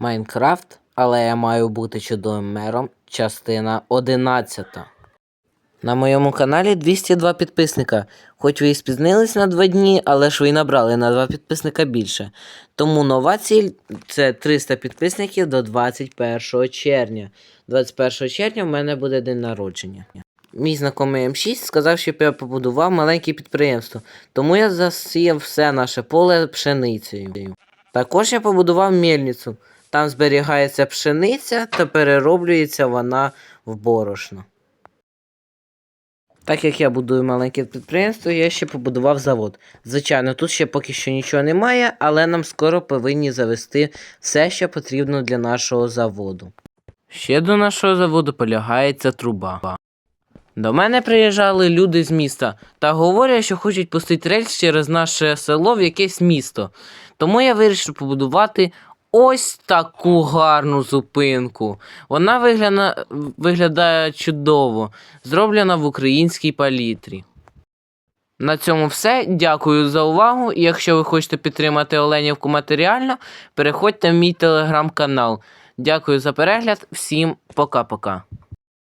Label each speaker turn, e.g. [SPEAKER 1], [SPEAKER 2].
[SPEAKER 1] Майнкрафт, але я маю бути чудовим мером. Частина 11. На моєму каналі 202 підписника. Хоч ви і спізнились на два дні, але ж ви набрали на 2 підписника більше. Тому нова ціль це 300 підписників до 21 червня. 21 червня в мене буде день народження. Мій знайомий М6 сказав, щоб я побудував маленьке підприємство, тому я засіяв все наше поле пшеницею. Також я побудував мельницю. Там зберігається пшениця та перероблюється вона в борошно. Так як я будую маленьке підприємство, я ще побудував завод. Звичайно, тут ще поки що нічого немає, але нам скоро повинні завести все, що потрібно для нашого заводу. Ще до нашого заводу полягається труба. До мене приїжджали люди з міста та говорять, що хочуть пустити рельс через наше село в якесь місто. Тому я вирішив побудувати ось таку гарну зупинку. Вона вигляна... виглядає чудово, зроблена в українській палітрі. На цьому все. Дякую за увагу. Якщо ви хочете підтримати Оленівку матеріально, переходьте в мій телеграм-канал. Дякую за перегляд. Всім пока-пока.